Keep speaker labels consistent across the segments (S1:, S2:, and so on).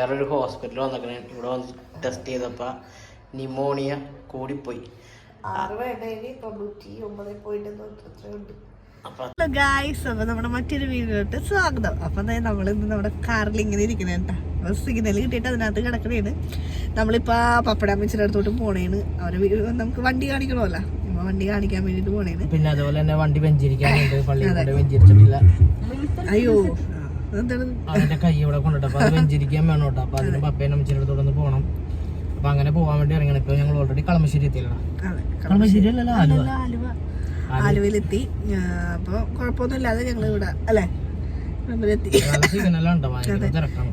S1: വേറൊരു ഹോസ്പിറ്റലിൽ വന്നേക്കണേ. ഇവിടെ വന്ന് ടെസ്റ്റ് ചെയ്തപ്പോൾ ന്യൂമോണിയ കൂടിപ്പോയി. അപ്പം
S2: ഗായ്സ് അപ്പൊ നമ്മുടെ മറ്റൊരു വീഡിയോട്ട് സ്വാഗതം. അപ്പൊ നമ്മൾ ഇന്ന് നമ്മുടെ കാറിൽ ഇങ്ങനെ ഇരിക്കുന്നത് കേട്ടാ അപ്പൊ സിഗ്നൽ കിട്ടിയിട്ട് അതിനകത്ത് കിടക്കണേണ്. നമ്മളിപ്പോ പപ്പടാമ്മച്ചിയുടെ അടുത്തോട്ട് പോണേണ്. അവരെ നമുക്ക് വണ്ടി കാണിക്കണമല്ലോ. അപ്പൊ വണ്ടി കാണിക്കാൻ വേണ്ടിട്ട് പോണേണ്.
S1: പിന്നെ അതുപോലെ തന്നെ വണ്ടി വെഞ്ചിരിക്കാനുണ്ട്.
S2: അയ്യോ.
S1: അതിന്റെ കൈ ഇവിടെ കൊണ്ടിട്ട് അപ്പൊ അത് വെഞ്ചിരിക്കാൻ വേണം കേട്ടോ. അപ്പൊ അതിന് പപ്പേനെ അമ്മച്ചിയുടെ അടുത്തോടൊന്ന് പോകണം. അപ്പൊ അങ്ങനെ പോകാൻ വേണ്ടി ഇറങ്ങണം. ഇപ്പൊ ഞങ്ങൾ ഓൾറെഡി കളമശ്ശേരി എത്തിയല്ലോ
S2: അതെ
S1: കളമശ്ശേരി. അല്ലല്ലോ ആലുവ.
S2: ആലുവയിലെത്തി. അപ്പൊ കുഴപ്പമൊന്നുമില്ലാതെ ഞങ്ങൾ ഇവിടെ അല്ലേ?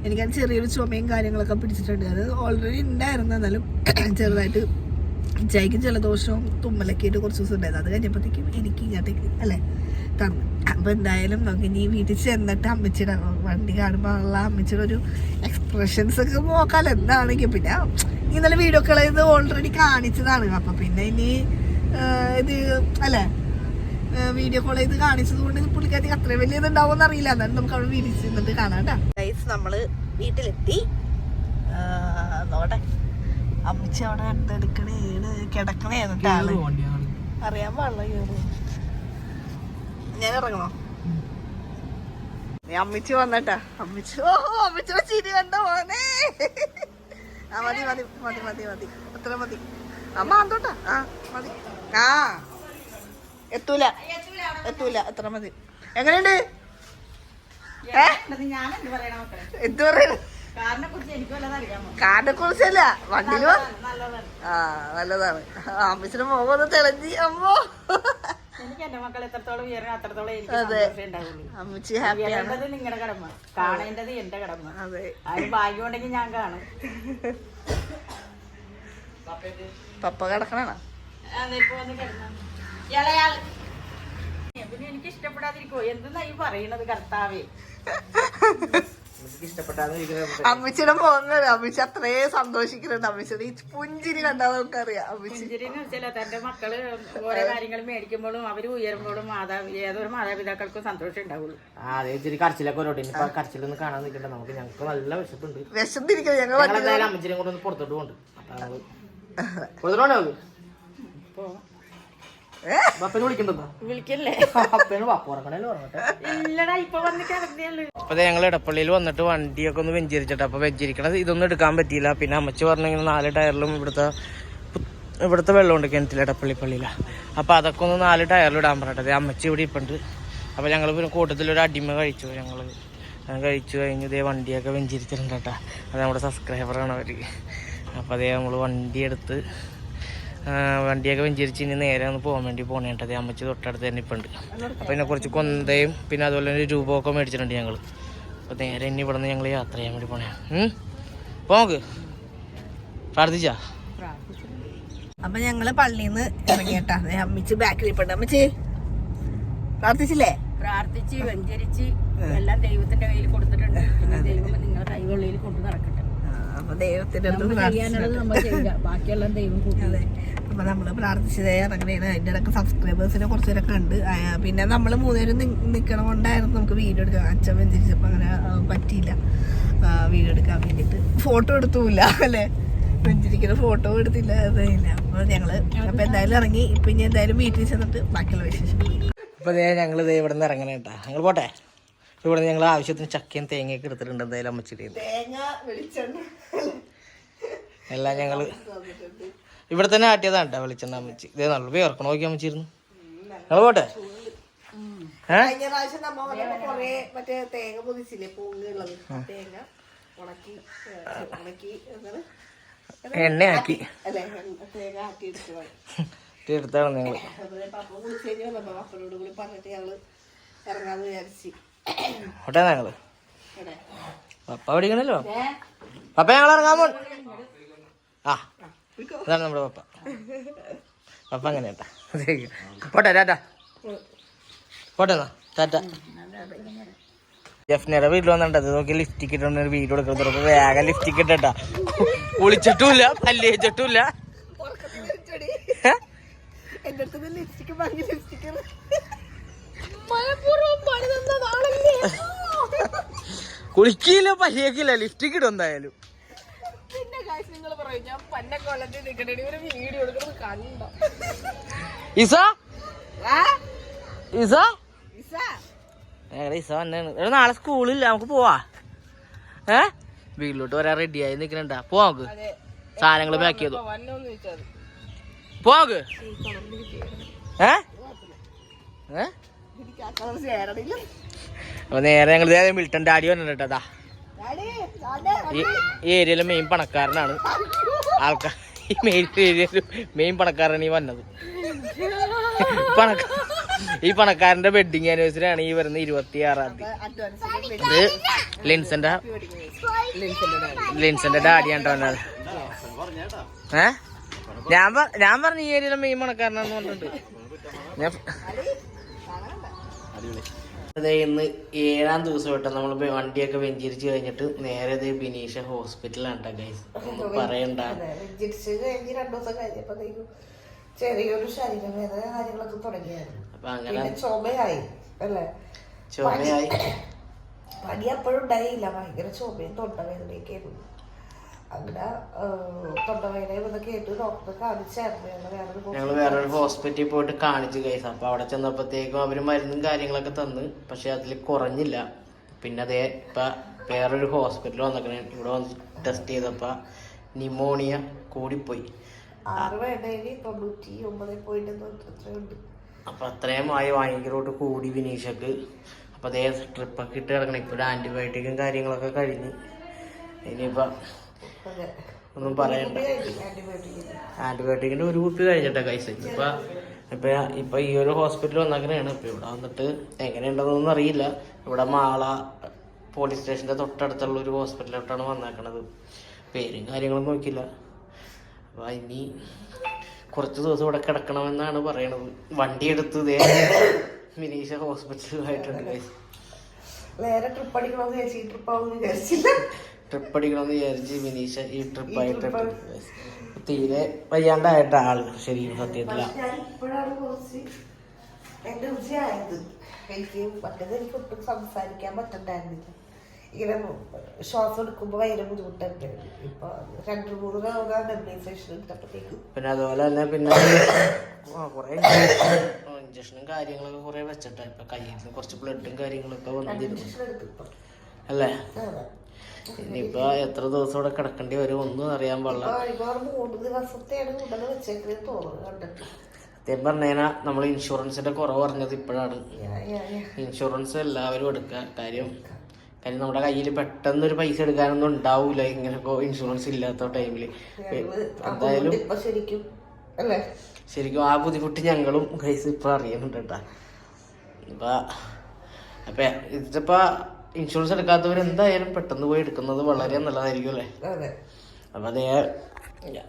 S2: എനിക്കത് ചെറിയൊരു ചുമയും കാര്യങ്ങളൊക്കെ പിടിച്ചിട്ടുണ്ട്. അത് ഓൾറെഡി ഉണ്ടായിരുന്നു. എന്നാലും ചെറുതായിട്ട് ചായക്ക് ജലദോഷവും തുമ്മലൊക്കെ ആയിട്ട് കുറച്ച് ദിവസം ഉണ്ടായിരുന്നു. അത് കഴിഞ്ഞപ്പോഴത്തേക്കും എനിക്ക് ഇങ്ങോട്ടേക്ക് അല്ലേ? തന്നു. അപ്പൊ എന്തായാലും നമുക്ക് ഇനി വീട്ടിൽ ചെന്നിട്ട് അമ്മച്ചിയുടെ വണ്ടി കാണുമ്പോൾ ഉള്ള അമ്മച്ചിയുടെ ഒരു എക്സ്പ്രഷൻസ് ഒക്കെ നോക്കാൻ എന്താണെങ്കിൽ പിന്നെ ഇന്നലെ വീഡിയോ ഒക്കെ ഇത് ഓൾറെഡി കാണിച്ചതാണ്. അപ്പൊ പിന്നെ ഇനി ഇത് അല്ലേ? വീഡിയോ കോൾ ചെയ്ത് കാണിച്ചത് കൊണ്ട് പുള്ളിക്കാരി അത്രയും വലിയ ഇതുണ്ടാവും അറിയില്ല. എന്നാലും നമുക്ക് അവിടെ വീട്ടിൽ ചെന്നിട്ട് കാണാം കേട്ടോ. ഗൈസ് നമ്മൾ വീട്ടിലെത്തി. നോട്ടെ അമ്മച്ചി അവിടെ എന്തെടുക്കണേണ് കിടക്കണേന്ന് അറിയാൻ പാടില്ല കേറ്. ഞാൻ ഇറങ്ങണോ നീ അമ്മിച്ചി വന്നട്ടാ. അമ്മിച്ചി ഓ അമ്മിച്ചിയുടെ ചിരി കണ്ടോ മോനെ? ആ മതി മതി മതി മതി മതി. അത്ര മതി. അമ്മ ആന്തോട്ടാ ആ മതി. ആ. എത്തൂല. എത്തൂല. എത്ര മതി. എങ്ങനെയുണ്ട്? എന്ത് പറയുന്നു
S3: കാറിനെ
S2: കുറിച്ചല്ല വണ്ടിയിൽ ആ നല്ലതാണ്. അമ്മിച്ചിയുടെ മുഖം ഒന്ന് തെളിഞ്ഞി അമ്മോ.
S3: എനിക്ക് എന്റെ മക്കൾ എത്രത്തോളം ഉയരണം അത്രത്തോളം എനിക്ക് ഉണ്ടാവുള്ളൂ. നിങ്ങളുടെ കടമ കാണേണ്ടത് എന്റെ കടമ.
S2: അതെ.
S3: അതിന് ഭാഗ്യം ഉണ്ടെങ്കിൽ ഞാൻ കാണും.
S2: പപ്പ കിടക്കണ
S3: പിന്നെ എനിക്ക് ഇഷ്ടപ്പെടാതിരിക്കോ എന്തെന്നാ ഈ പറയണത് കർത്താവേ?
S2: അമ്മച്ചിയുടെ പോകുന്നത്. അമ്മച്ചി അത്രേ സന്തോഷിക്കുന്നുണ്ട്. അമ്മച്ചിയുടെ ഈ പുഞ്ചിരി കണ്ടാൽ നമുക്കറിയാം. അറിയാം
S3: പുഞ്ചിരിന്ന് വെച്ചാൽ തന്റെ മക്കൾ ഓരോ കാര്യങ്ങൾ മേടിക്കുമ്പോഴും അവർ ഉയരുമ്പോഴും മാതാ ഏതൊരു മാതാപിതാക്കൾക്കും സന്തോഷം ഉണ്ടാവുള്ളൂ.
S1: ആ അതെ ഇച്ചിരി കരച്ചിലൊക്കെ ഇനിയിപ്പൊ കരച്ചിലൊന്നും കാണാൻ നിൽക്കണ്ട നമുക്ക് ഞങ്ങൾക്ക് നല്ല വിശപ്പുണ്ട്.
S2: വിശന്നിരിക്കുന്നത് ഞങ്ങൾ
S1: അമ്മച്ചിനെ കൊണ്ടൊന്ന് പുറത്തോട്ട് പോകുന്നുണ്ട് അപ്പൊ പുറത്തോട്ട് അപ്പൊ ഞങ്ങൾ ഇടപ്പള്ളിയിൽ വന്നിട്ട് വണ്ടിയൊക്കെ ഒന്ന് വെഞ്ചരിച്ചിട്ട് അപ്പൊ വെഞ്ചരിക്കണത് ഇതൊന്നും എടുക്കാൻ പറ്റിയില്ല. പിന്നെ അമ്മച്ചി പറഞ്ഞു ഇങ്ങനെ നാല് ടയറിലും ഇവിടുത്തെ ഇവിടുത്തെ വെള്ളമുണ്ട് കിണറ്റിൽ ഇടപ്പള്ളി പള്ളിയില. അപ്പൊ അതൊക്കെ ഒന്ന് നാല് ടയറിൽ ഇടാൻ പറഞ്ഞത് അമ്മച്ചി ഇവിടെ ഇപ്പുണ്ട്. അപ്പൊ ഞങ്ങൾ പിന്നെ കൂട്ടത്തിൽ ഒരു അടിമ കഴിച്ചു. ഞങ്ങൾ കഴിച്ചു കഴിഞ്ഞ് ഇതേ വണ്ടിയൊക്കെ വെഞ്ചരിച്ചിട്ടുണ്ട് കേട്ടോ. അത് നമ്മുടെ സബ്സ്ക്രൈബറാണ് അവർ അപ്പോൾ അതേ നമ്മൾ വണ്ടി എടുത്ത് വണ്ടിയൊക്കെ വെഞ്ചരിച്ച് ഇനി നേരെ ഒന്ന് പോകാൻ വേണ്ടി പോകണേട്ടത് അമ്മച്ചി തൊട്ടടുത്ത് തന്നെ ഇപ്പം ഉണ്ട് അപ്പോൾ ഇതിനെ കുറച്ച് കൊന്തയും പിന്നെ അതുപോലെ തന്നെ രൂപമൊക്കെ മേടിച്ചിട്ടുണ്ട് ഞങ്ങൾ അപ്പോൾ നേരെ ഇനി ഇവിടെ നിന്ന് ഞങ്ങൾ യാത്ര ചെയ്യാൻ വേണ്ടി പോണേ. പോക്ക് പ്രാർത്ഥിച്ചാ?
S2: അപ്പൊ ഞങ്ങൾ പള്ളിന്ന് നിന്ന് ദേ അമ്മച്ചി ബാക്കിൽ അമ്മച്ചി പ്രാർത്ഥിച്ചില്ലേ?
S3: പ്രാർത്ഥിച്ച് വെഞ്ചരിച്ച് എല്ലാം ദൈവത്തിന്റെ കയ്യിൽ കൊടുത്തിട്ടുണ്ട്. ദൈവം നിങ്ങളുടെ കൈകളിൽ കൊണ്ടു നടക്കട്ടെ.
S2: അപ്പൊ ദൈവത്തിന്റെ
S3: നമ്മൾ നമ്മൾ
S2: അതെ. അപ്പൊ നമ്മൾ പ്രാർത്ഥിച്ചതേ ഇറങ്ങണേണ്. അതിന്റെ ഇടയ്ക്ക് സബ്സ്ക്രൈബേഴ്സിനെ കുറച്ചുപേരൊക്കെ ഉണ്ട് പിന്നെ നമ്മൾ മൂന്നുപേരും നിക്കണ കൊണ്ടായിരുന്നു നമുക്ക് വീഡിയോ എടുക്കാം അച്ഛൻ വെഞ്ചരിച്ചപ്പോ അങ്ങനെ പറ്റിയില്ല. വീഡിയോ എടുക്കാൻ വേണ്ടിട്ട് ഫോട്ടോ എടുത്തൂല അല്ലെ? വെഞ്ചരിക്കുന്ന ഫോട്ടോ എടുത്തില്ല അതില്ല അപ്പൊ ഞങ്ങൾ അപ്പൊ എന്തായാലും ഇറങ്ങി. ഇപ്പൊ ഇനി എന്തായാലും വീട്ടിൽ ചെന്നിട്ട് ബാക്കിയുള്ള വിശേഷം
S1: അപ്പോൾ ഞങ്ങൾ ദേ ഇവിടെ നിന്ന് ഇറങ്ങണേട്ടാ. ഞങ്ങൾ പോട്ടെ? ഇവിടെ ഞങ്ങൾ ആവശ്യത്തിന് ചക്കയും തേങ്ങയൊക്കെ എടുത്തിട്ടുണ്ട് എന്തായാലും അമ്മച്ചിട്ട് എല്ലാം ഞങ്ങൾ ഇവിടെ തന്നെ ആട്ടിയതാണ് കേട്ടോ വെളിച്ചെണ്ണ അമ്മച്ചി. ഇതേ നല്ല പേർക്കണം നോക്കി അമ്മച്ചിരുന്നു ഞങ്ങൾ പോട്ടെ? ഏ?
S2: കഴിഞ്ഞ പ്രാവശ്യം നമ്മ വന്നപ്പോ കൊറേ മറ്റേ തേങ്ങ പൊതിച്ചില്ലേ? പൂങ്ങുള്ളത് തേങ്ങ ഉണക്കി
S1: എണ്ണയാക്കി.
S2: അല്ലെ? തേങ്ങ ആക്കി എടുത്തു
S1: എടുത്താണ് നിങ്ങൾ
S2: പപ്പ പപ്പനോട് കൂടി പറഞ്ഞിട്ട് ഞങ്ങൾ ഇറങ്ങാന്ന് വിചാരിച്ച്.
S1: പോട്ടെ ഞങ്ങൾ പപ്പ പഠിക്കണല്ലോ പപ്പ ഞങ്ങൾ ഇറങ്ങാൻ പോ ആ നമ്മുടെ പപ്പ. പപ്പ അങ്ങനെ കേട്ടാ. പോട്ടെ ടാറ്റ. പോട്ടെ എന്നാ ടാറ്റ. ജഫ്നയുടെ വീട്ടിൽ വന്നിട്ടത് നോക്കി ലിഫ്റ്റ് ടിക്കറ്റ് ഒരു വീഡിയോ എടുക്കുന്നത് വേഗം ലിഫ്റ്റിക്ക് ഇട്ടാ കുളിച്ചിട്ടുമില്ല പല്ല് വെച്ചിട്ടുമില്ല
S2: എന്റെ അടുത്ത് ലിപ്സ്റ്റിക്ക് ലിപ്സ്റ്റിക്ക്
S1: കുളിക്കില്ല പല്ലിയേക്കില്ല ലിഫ്റ്റിക്ക് ഇടും എന്തായാലും. നാളെ സ്കൂളില്ല നമുക്ക് പോവാ. ഏ? വീട്ടിലോട്ട് വരാൻ റെഡിയായി നിക്കണ്ട പോവാ നമുക്ക്. സാധനങ്ങൾ പാക്ക് ചെയ്തു. പോവാ നമുക്ക്. ഏ? ഏ? അപ്പൊ നേരെ ഞങ്ങൾ മിൽട്ടൺ ഡാഡി വന്നിട്ടാ ഈ ഏരിയയിലെ മെയിൻ പണക്കാരനാണ്. ആൾക്കാർ ഈ മെയിൻ ഏരിയയിൽ മെയിൻ പണക്കാരനാണ് ഈ വന്നത്. ഈ പണക്കാരന്റെ വെഡിങ് ആനിവേഴ്സറി ആണ് ഈ വരുന്ന ഇരുപത്തി ആറാം തീയതി. ഇത് ലിൻസന്റെ ലിൻസന്റെ ഡാഡിയാണ് വന്നത്. ഏ? ഞാൻ ഞാൻ പറഞ്ഞ ഈ ഏരിയയിലെ മെയിൻ പണക്കാരനാന്ന് പറഞ്ഞിട്ടുണ്ട്. ഞാൻ അതെ ഇന്ന് ഏഴാം ദിവസമായിട്ട് നമ്മൾ വണ്ടിയൊക്കെ വെഞ്ചരിച്ച് കഴിഞ്ഞിട്ട് നേരെ ദേ ബിനീഷ ഹോസ്പിറ്റലാണ് കേട്ടോ ഗൈസ് ഒന്നും പറയണ്ട.
S4: ജനിച്ച് കഴിഞ്ഞ് രണ്ടു ദിവസം കഴിഞ്ഞപ്പോഴത്തേക്കും ചെറിയൊരു ശരീരവേദന കാര്യങ്ങളൊക്കെ തുടങ്ങിയായിരുന്നു.
S1: അപ്പൊ അങ്ങനെ
S4: ചുമയായി അല്ലേ?
S1: ചുമയായി.
S4: പനി അപ്പോഴും ഉണ്ടായില്ല. ഭയങ്കര ചുമയും തൊണ്ടവേദനയൊക്കെ ആയിരുന്നു. തൊണ്ടവേദന ആയിട്ട് ഡോക്ടറെ കാണിച്ചായിരുന്നു ഞങ്ങൾ വേറൊരു
S1: ഹോസ്പിറ്റലിൽ പോയിട്ട് കാണിച്ചു ഗൈസ് അപ്പൊ അവിടെ ചെന്നപ്പോഴത്തേക്കും അവർ മരുന്നും കാര്യങ്ങളൊക്കെ തന്ന്. പക്ഷെ അതിൽ കുറഞ്ഞില്ല. പിന്നെ അതേ ഇപ്പൊ വേറൊരു ഹോസ്പിറ്റലിൽ വന്നേക്കണേ. ഇവിടെ വന്ന് ടെസ്റ്റ് ചെയ്തപ്പോ നിമോണിയ കൂടിപ്പോയി.
S4: ആറ് വേണ്ടേൽ തൊണ്ണൂറ്റി ഒമ്പത് പോയിന്റ് എത്രയുണ്ട്
S1: അപ്പൊ അത്രയും ആയി ഭയങ്കരമായിട്ട് കൂടി വിനീഷക്ക്. അപ്പൊ അതേ ട്രിപ്പൊക്കെ ഇട്ട് കിടക്കണം ഇപ്പൊ ആന്റിബയോട്ടിക്കും കാര്യങ്ങളൊക്കെ കഴിഞ്ഞ്. ഇനിയിപ്പോ ഒന്നും പറയണ്ട.
S4: ആന്റിബയോട്ടിക്
S1: ആന്റിബയോട്ടിക്കിന്റെ ഒരു കുപ്പി കഴിഞ്ഞിട്ടാ കഴിച്ചത്. ഇപ്പൊ ഇപ്പൊ ഇപ്പൊ ഈ ഒരു ഹോസ്പിറ്റലിൽ വന്നങ്ങനെയാണ് ഇപ്പൊ ഇവിടെ വന്നിട്ട് എങ്ങനെയുണ്ടെന്നൊന്നും അറിയില്ല. ഇവിടെ മാള പോലീസ് സ്റ്റേഷന്റെ തൊട്ടടുത്തുള്ള ഒരു ഹോസ്പിറ്റലിലോട്ടാണ് വന്നേക്കണത്. പേരും കാര്യങ്ങളും നോക്കില്ല അപ്പൊ ഇനി കുറച്ച് ദിവസം ഇവിടെ കിടക്കണമെന്നാണ് പറയണത്. വണ്ടി എടുത്ത് ഇതേ മിനീഷ ഹോസ്പിറ്റലുമായിട്ടുണ്ട്.
S4: വേറെ ട്രിപ്പ് അടിക്കണമെന്ന് ചേച്ചി ട്രിപ്പ് ആവുമെന്ന് വിചാരിച്ചില്ല.
S1: ട്രിപ്പ് അടിക്കണമെന്ന് വിചാരിച്ച് വിനീഷ ഈ ട്രിപ്പായിട്ട് തീരെ വയ്യാണ്ടായിട്ട ആൾ ശരിക്കും സത്യത്തില.
S4: എനർജി ആയത് എനിക്ക് മറ്റേത് എനിക്ക് ഒട്ടും സംസാരിക്കാൻ പറ്റണ്ടായിരുന്നില്ല. ഇങ്ങനെ ശ്വാസം എടുക്കുമ്പോൾ ഭയങ്കര ബുദ്ധിമുട്ടുണ്ടായിരുന്നു ഇപ്പൊ രണ്ട് മൂന്ന് തവണ നെബിലൈസേഷൻ എടുത്തപ്പോഴത്തേക്കും.
S1: പിന്നെ അതുപോലെ തന്നെ പിന്നെ കുറെ ഇഞ്ചക്ഷനും കാര്യങ്ങളൊക്കെ കുറെ വെച്ചിട്ടാ ഇപ്പൊ കയ്യിൽ നിന്ന് കുറച്ച് ബ്ലഡും കാര്യങ്ങളൊക്കെ വന്നിരുന്നു. അല്ലേ. ഇനിയിപ്പോ എത്ര ദിവസം ഇവിടെ കിടക്കേണ്ടി വരും ഒന്നും അറിയാൻ പാടില്ല. സത്യം പറഞ്ഞാൽ നമ്മൾ ഇൻഷുറൻസിന്റെ കുറവ് പറഞ്ഞത് ഇപ്പോഴാണ്. ഇൻഷുറൻസ് എല്ലാവരും എടുക്കുക കാര്യം കാര്യം നമ്മുടെ കയ്യിൽ പെട്ടെന്ന് ഒരു പൈസ എടുക്കാനൊന്നും ഉണ്ടാവൂല ഇങ്ങനെ ഇൻഷുറൻസ് ഇല്ലാത്ത
S4: ടൈമിൽ.
S1: എന്തായാലും
S4: ശരിക്കും
S1: ആ ബുദ്ധിമുട്ട് ഞങ്ങളും കൈസ് ഇപ്പൊ അറിയുന്നുണ്ട് കേട്ടാ. ഇപ്പൊ അപ്പൊ ഇതിപ്പോ ഇൻഷുറൻസ് എടുക്കാത്തവർ എന്തായാലും പെട്ടെന്ന് പോയി എടുക്കുന്നത് വളരെ നല്ലതായിരിക്കും അല്ലേ? അപ്പൊ അതേ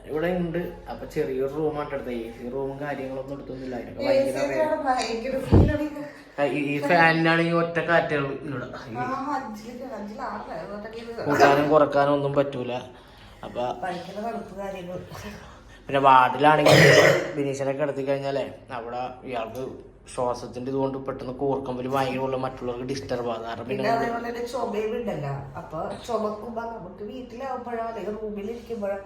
S1: ഇവിടെ ഉണ്ട് അപ്പൊ ചെറിയൊരു റൂമാണ് എടുത്തത് എ സി റൂമും കാര്യങ്ങളൊന്നും എടുത്തൊന്നുമില്ല. അതിനൊക്കെ ഈ- ഫാനിനാണെങ്കിൽ ഒറ്റ കാറ്റുകൾ ഇവിടെ. കൂട്ടാനും കുറക്കാനും ഒന്നും പറ്റൂല. അപ്പൊ പിന്നെ വാർഡിലാണെങ്കിൽ ബിനീഷനൊക്കെ കിടത്തി കഴിഞ്ഞാലേ അവിടെ ഇയാൾക്ക് ശ്വാസത്തിന്റെ ഇതുകൊണ്ട് പെട്ടെന്ന് കൂർക്കുമ്പോൾ ഭയങ്കര മറ്റുള്ളവർക്ക് ഡിസ്റ്റർബ് ആകാറ്
S4: പിന്നെ അതേപോലെ തന്നെ ചുമയും ഉണ്ടല്ലോ. അപ്പൊ ചുമക്കുമ്പോ നമുക്ക് വീട്ടിലാവുമ്പോഴോ അല്ലെങ്കിൽ റൂമിലിരിക്കുമ്പോഴോ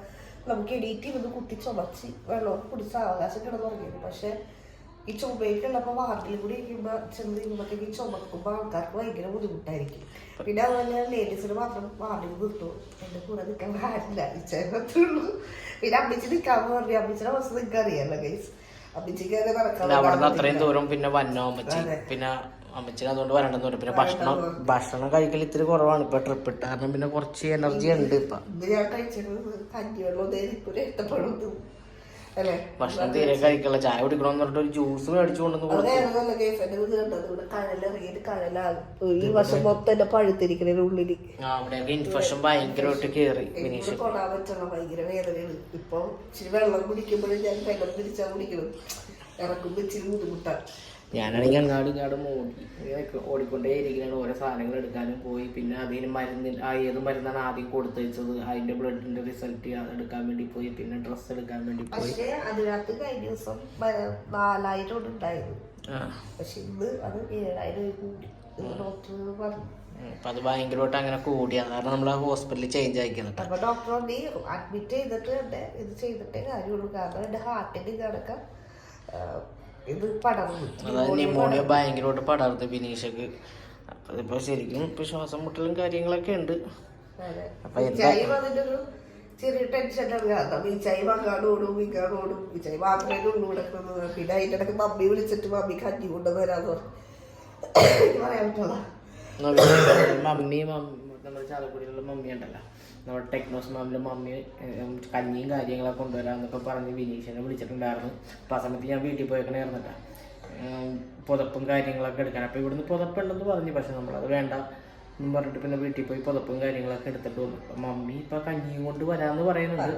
S4: നമുക്ക് എണീറ്റ് ഇരുന്ന് കുത്തി ചുമച്ച് വെള്ളമൊക്കെ കുടിച്ച് അവകാശം കിടന്നുറങ്ങിയത്. പക്ഷെ ഈ ചുമയൊക്കെയുള്ളപ്പോ വാർഡിൽ കൂടി ഇരിക്കുമ്പോ ചെന്ന് കഴിയുമ്പോഴത്തേക്ക് ഈ ചുമക്കുമ്പോ ആൾക്കാർക്ക് ഭയങ്കര ബുദ്ധിമുട്ടായിരിക്കും. പിന്നെ അതുപോലെ ലേഡീസിന് മാത്രം വാർഡിൽ നിർത്തും. എന്റെ കൂടെ നിൽക്കാൻ പാടില്ല. ഇച്ചുള്ളൂ പിന്നെ അമ്മിച്ച് നിൽക്കാന്ന് പറഞ്ഞു. അവസ്ഥ നിങ്ങൾക്ക് അറിയാലോ ഗൈസ്
S1: അവിടെ നിന്ന് അത്രയും ദൂരം പിന്നെ വന്നോ അമ്മച്ചി. പിന്നെ അമ്മച്ചിന് അതുകൊണ്ട് വരണ്ടെന്ന് പറയും പിന്നെ ഭക്ഷണം ഭക്ഷണം കഴിക്കൽ ഇത്തിരി കുറവാണ്. ഇപ്പൊ ട്രിപ്പ് ഇട്ട്. കാരണം പിന്നെ കുറച്ച് എനർജി ഉണ്ട് ഇപ്പൊ. ഭക്ഷണം തീരെ കഴിക്കല ചായ കുടിക്കണമെന്ന് പറഞ്ഞിട്ട് ഒരു ജ്യൂസ് മേടിച്ചു കൊണ്ടുവന്ന്
S4: ഈ വർഷം മൊത്തം എന്റെ പഴുത്തിരിക്കുന്ന
S1: ഉള്ളിൽ. ഇൻഫെക്ഷൻ ഭയങ്കരമായിട്ട്
S4: കേറി തൊടാൻ പറ്റണം ഭയങ്കര വേദനയാണ്. ഇപ്പൊ വെള്ളം കുടിക്കുമ്പോഴും ഞാൻ വെള്ളം തിരിച്ചാ കുടിക്കണം. ഇറക്കുമ്പോ ഇച്ചിരി ബുദ്ധിമുട്ടാണ്
S1: ഞാനാണെങ്കിൽ അങ്ങാടും ഇങ്ങാടും ഓടി ഓടിക്കൊണ്ടേ ഇരിക്കുകയാണ് ഓരോ സാധനങ്ങൾ എടുക്കാനും പോയി. പിന്നെ അതിന് മരുന്ന് ആ ഏത് മരുന്നാണ് ആദ്യം കൊടുത്തു വെച്ചത് അതിന്റെ ബ്ലഡിന്റെ റിസൾട്ട് എടുക്കാൻ വേണ്ടി പോയി. പിന്നെ ഡ്രസ്സ് എടുക്കാൻ വേണ്ടി പോയി.
S4: പക്ഷെ അതിനകത്ത് കഴിഞ്ഞ ദിവസം നാലായിരം ഉണ്ടായിരുന്നു. പക്ഷെ ഇന്ന് അത് ഏഴായിരം കൂടി. ഡോക്ടർ പറഞ്ഞു.
S1: അപ്പം അത് ഭയങ്കരമായിട്ട് അങ്ങനെ കൂടി. അതാണ് നമ്മൾ ആ ഹോസ്പിറ്റലിൽ ചേഞ്ച് ആക്കിയത്
S4: അപ്പൊ ഡോക്ടർ നീ അഡ്മിറ്റ് ചെയ്തിട്ട് ഇത് ചെയ്തിട്ടേ കാര്യമുള്ളൂ. കാരണം എന്റെ ഹാർട്ടിന്റെ ആ, ഇത് പടർന്നു
S1: അതായത് ന്യൂമോണിയ ഭയങ്കരമായിട്ട് പടർന്നു ബിനീഷക്ക് അപ്പൊ ഇപ്പൊ ശരിക്കും ഇപ്പൊ ശ്വാസം മുട്ടലും കാര്യങ്ങളൊക്കെ ഉണ്ട്. അപ്പൊ
S4: ചെറിയ ടെൻഷൻ വിജയ് അങ്ങാട് ഓടും ഇങ്ങാട് ഓടും. വിജയ് മാത്രമേ ഉള്ളൂ കിടക്കുന്നത് പിന്നെ അതിന്റെ ഇടയ്ക്ക് മമ്മി വിളിച്ചിട്ട് മമ്മി കഞ്ഞി കൊണ്ടുവരാന്ന് പറഞ്ഞു. എനിക്ക് പറയാൻ പറ്റുള്ള
S1: മമ്മി നമ്മുടെ ചാലക്കുടിയിലുള്ള മമ്മി ഉണ്ടല്ലോ. നമ്മുടെ ടെക്നോസ് മാമിന്റെ മമ്മി കഞ്ഞിയും കാര്യങ്ങളൊക്കെ കൊണ്ടുവരാമെന്നൊക്കെ പറഞ്ഞ് വിനീഷിനെ വിളിച്ചിട്ടുണ്ടായിരുന്നു. അപ്പം ആ സമയത്ത് ഞാൻ വീട്ടിൽ പോയേക്കണായിരുന്നില്ല പുതപ്പും കാര്യങ്ങളൊക്കെ എടുക്കാൻ. അപ്പം ഇവിടുന്ന് പുതപ്പുണ്ടെന്ന് പറഞ്ഞു. പക്ഷെ നമ്മളത് വേണ്ട എന്നും പറഞ്ഞിട്ട് പിന്നെ വീട്ടിൽ പോയി പുതപ്പും കാര്യങ്ങളൊക്കെ എടുത്തിട്ട് വന്നു. അപ്പം മമ്മി ഇപ്പം കഞ്ഞിയും കൊണ്ട് വരാമെന്ന് പറയുന്നുണ്ട്.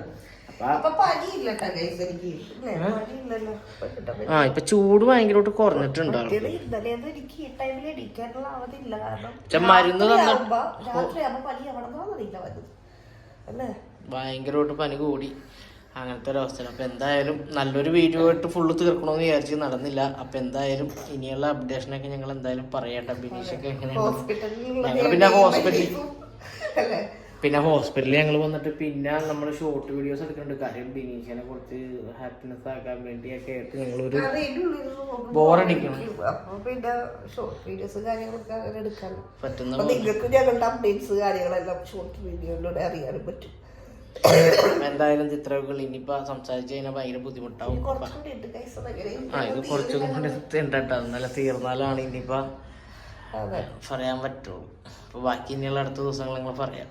S4: ആ ഇപ്പൊ
S1: ആ ഇപ്പം ചൂട് ഭയങ്കരമായിട്ട് പക്ഷെ മരുന്ന് തന്ന
S4: അല്ലേ?
S1: ഭയങ്കരമായിട്ട് പനി കൂടി. അങ്ങനത്തെ ഒരു അവസ്ഥയാണ്. അപ്പോൾ എന്തായാലും നല്ലൊരു വീഡിയോ ആയിട്ട് ഫുള്ള് തീർക്കണമെന്ന് വിചാരിച്ച് നടന്നില്ല. അപ്പോൾ എന്തായാലും ഇനിയുള്ള അപ്ഡേഷനൊക്കെ ഞങ്ങൾ എന്തായാലും പറയട്ടെ. ബിനീഷൊക്കെ എങ്ങനെയാണ്? ഞങ്ങൾ പിന്നെ ഹോസ്പിറ്റലിൽ പിന്നെ ഹോസ്പിറ്റലിൽ ഞങ്ങൾ വന്നിട്ട് പിന്നെ നമ്മൾ ഷോർട്ട് വീഡിയോസ് എടുക്കുന്നുണ്ട് കാര്യം ബിനീഷിനെ കുറച്ച് ഹാപ്പിനെസ് ആക്കാൻ വേണ്ടിയൊക്കെ ആയിട്ട് ഞങ്ങളൊരു ബോറടിക്കണം.
S4: അപ്പൊ പിന്നെ ഷോർട്ട് വീഡിയോസ് കാര്യങ്ങളൊക്കെ അങ്ങനെ എടുക്കാലോ.
S1: പറ്റുന്ന
S4: നിങ്ങൾക്ക് ഞങ്ങളുടെ അപ്ഡേറ്റ്സ് കാര്യങ്ങളെല്ലാം ഷോർട്ട് വീഡിയോയിലൂടെ അറിയാനും പറ്റും.
S1: എന്തായാലും ചിത്രങ്ങൾ ഇനിയിപ്പോ സംസാരിച്ചു കഴിഞ്ഞാൽ ഭയങ്കര ബുദ്ധിമുട്ടാവും.
S4: ഉണ്ട്.
S1: ആ ഇത് കുറച്ചും കൂടി ഉണ്ടട്ടോ എന്നാലും തീർന്നാലാണ്
S4: ഇനിയിപ്പോ
S1: പറയാൻ പറ്റുള്ളൂ അപ്പൊ ബാക്കി ഇനിയുള്ള അടുത്ത ദിവസങ്ങൾ നിങ്ങൾ പറയാം.